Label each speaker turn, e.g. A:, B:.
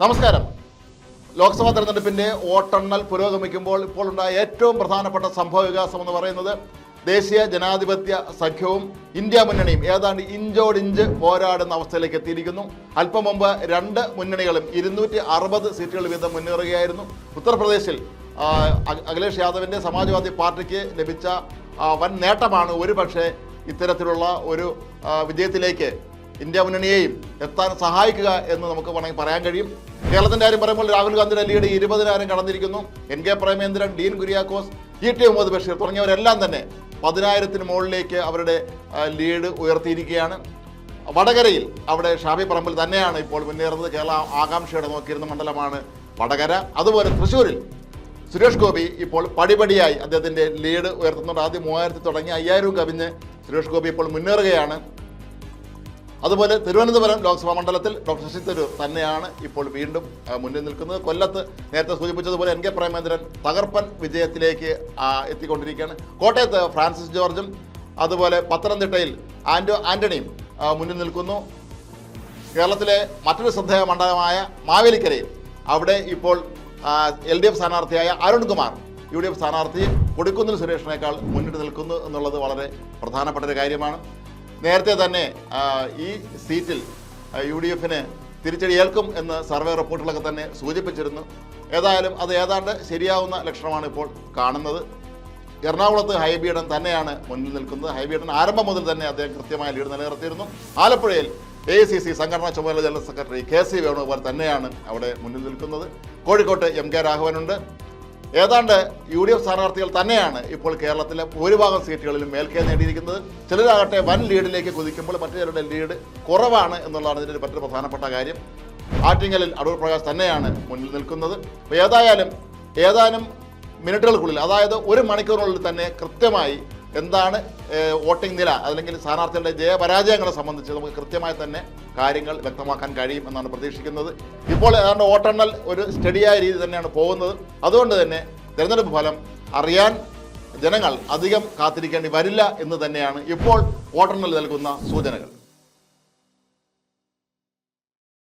A: നമസ്കാരം. ലോക്സഭാ തെരഞ്ഞെടുപ്പിന്റെ വോട്ടെണ്ണൽ പുരോഗമിക്കുമ്പോൾ ഇപ്പോൾ ഉണ്ടായ ഏറ്റവും പ്രധാനപ്പെട്ട സംഭവ വികാസം എന്ന് പറയുന്നത് ദേശീയ ജനാധിപത്യ സഖ്യവും ഇന്ത്യ മുന്നണിയും ഏതാണ്ട് ഇഞ്ചോടിഞ്ച് പോരാടുന്ന അവസ്ഥയിലേക്ക് എത്തിയിരിക്കുന്നു. അല്പം മുമ്പ് രണ്ട് മുന്നണികളും ഇരുന്നൂറ്റി അറുപത് സീറ്റുകൾ വീതം മുന്നേറുകയായിരുന്നു. ഉത്തർപ്രദേശിൽ അഖിലേഷ് യാദവിന്റെ സമാജ്വാദി പാർട്ടിക്ക് ലഭിച്ച വൻ നേട്ടമാണ് ഒരുപക്ഷെ ഇത്തരത്തിലുള്ള ഒരു വിജയത്തിലേക്ക് ഇന്ത്യ മുന്നണിയെയും എത്താൻ സഹായിക്കുക എന്ന് നമുക്ക് വേണമെങ്കിൽ പറയാൻ കഴിയും. കേരളത്തിന്റെ കാര്യം പറയുമ്പോൾ രാഹുൽ ഗാന്ധിയുടെ ലീഡ് ഇരുപതിനായിരം കടന്നിരിക്കുന്നു. N K Premachandran Dean Kuriakose E T Muhammad Basheer തുടങ്ങിയവരെല്ലാം തന്നെ പതിനായിരത്തിന് മുകളിലേക്ക് അവരുടെ ലീഡ് ഉയർത്തിയിരിക്കുകയാണ്. വടകരയിൽ അവിടെ ഷാബി പറമ്പിൽ തന്നെയാണ് ഇപ്പോൾ മുന്നേറുന്നത്. കേരള ആകാംക്ഷയോടെ നോക്കിയിരുന്ന മണ്ഡലമാണ് വടകര. അതുപോലെ തൃശ്ശൂരിൽ സുരേഷ് ഗോപി ഇപ്പോൾ പടിപടിയായി അദ്ദേഹത്തിന്റെ ലീഡ് ഉയർത്തുന്നുണ്ട്. ആദ്യം മൂവായിരത്തി തുടങ്ങി അയ്യായിരവും കവിഞ്ഞ് സുരേഷ് ഗോപി ഇപ്പോൾ മുന്നേറുകയാണ്. അതുപോലെ തിരുവനന്തപുരം ലോക്സഭാ മണ്ഡലത്തിൽ ഡോക്ടർ ശശി തരൂർ തന്നെയാണ് ഇപ്പോൾ വീണ്ടും മുന്നിൽ നിൽക്കുന്നത്. കൊല്ലത്ത് നേരത്തെ സൂചിപ്പിച്ചതുപോലെ എൻ കെ പ്രേമേന്ദ്രൻ തകർപ്പൻ വിജയത്തിലേക്ക് എത്തിക്കൊണ്ടിരിക്കുകയാണ്. കോട്ടയത്ത് ഫ്രാൻസിസ് ജോർജും അതുപോലെ പത്തനംതിട്ടയിൽ ആൻഡോ ആന്റണിയും മുന്നിൽ നിൽക്കുന്നു. കേരളത്തിലെ മറ്റൊരു ശ്രദ്ധേയ മണ്ഡലമായ മാവേലിക്കരയിൽ അവിടെ ഇപ്പോൾ എൽ ഡി എഫ് സ്ഥാനാർത്ഥിയായ അരുൺകുമാർ യു ഡി എഫ് സ്ഥാനാർത്ഥി കൊടിക്കുന്നിൽ സുരേഷിനേക്കാൾ മുന്നിട്ട് നിൽക്കുന്നു എന്നുള്ളത് വളരെ പ്രധാനപ്പെട്ട ഒരു കാര്യമാണ്. നേരത്തെ തന്നെ ഈ സീറ്റിൽ യു ഡി എഫിന് തിരിച്ചടി ഏൽക്കും എന്ന് സർവേ റിപ്പോർട്ടുകളൊക്കെ തന്നെ സൂചിപ്പിച്ചിരുന്നു. ഏതായാലും അത് ഏതാണ്ട് ശരിയാവുന്ന ലക്ഷണമാണ് ഇപ്പോൾ കാണുന്നത്. എറണാകുളത്ത് ഹൈബീഡൻ തന്നെയാണ് മുന്നിൽ നിൽക്കുന്നത്. ഹൈബീഡൻ ആരംഭം മുതൽ തന്നെ അദ്ദേഹം കൃത്യമായ ലീഡ് നിലനിർത്തിയിരുന്നു. ആലപ്പുഴയിൽ എ സി സി സംഘടനാ ചുമതല general secretary K C Venugopal തന്നെയാണ് അവിടെ മുന്നിൽ നിൽക്കുന്നത്. കോഴിക്കോട്ട് എം കെ രാഘവനുണ്ട്. ഏതാണ്ട് യു ഡി എഫ് സ്ഥാനാർത്ഥികൾ തന്നെയാണ് ഇപ്പോൾ കേരളത്തിലെ ഭൂരിഭാഗം സീറ്റുകളിലും മേൽക്കൈ നേടിയിരിക്കുന്നത്. ചിലരാകട്ടെ വൻ ലീഡിലേക്ക് കുതിക്കുമ്പോൾ മറ്റു ചിലരുടെ ലീഡ് കുറവാണ് എന്നുള്ളതാണ് ഇതിന്റെ മറ്റൊരു പ്രധാനപ്പെട്ട കാര്യം. ആറ്റിങ്ങലിൽ അടൂർ പ്രകാശ് തന്നെയാണ് മുന്നിൽ നിൽക്കുന്നത്. ഏതായാലും ഏതാനും മിനിറ്റുകൾക്കുള്ളിൽ അതായത് ഒരു മണിക്കൂറിനുള്ളിൽ തന്നെ കൃത്യമായി എന്താണ് വോട്ടിംഗ് നില അല്ലെങ്കിൽ സ്ഥാനാർത്ഥികളുടെ ജയപരാജയങ്ങളെ സംബന്ധിച്ച് നമുക്ക് കൃത്യമായി തന്നെ കാര്യങ്ങൾ വ്യക്തമാക്കാൻ കഴിയും എന്നാണ് പ്രതീക്ഷിക്കുന്നത്. ഇപ്പോൾ ഏതാണ്ട് വോട്ടെണ്ണൽ ഒരു സ്റ്റഡിയായ രീതി തന്നെയാണ് പോകുന്നത്. അതുകൊണ്ട് തന്നെ തിരഞ്ഞെടുപ്പ് ഫലം അറിയാൻ ജനങ്ങൾ അധികം കാത്തിരിക്കേണ്ടി വരില്ല എന്ന് തന്നെയാണ് ഇപ്പോൾ വോട്ടെണ്ണൽ നൽകുന്ന സൂചനകൾ.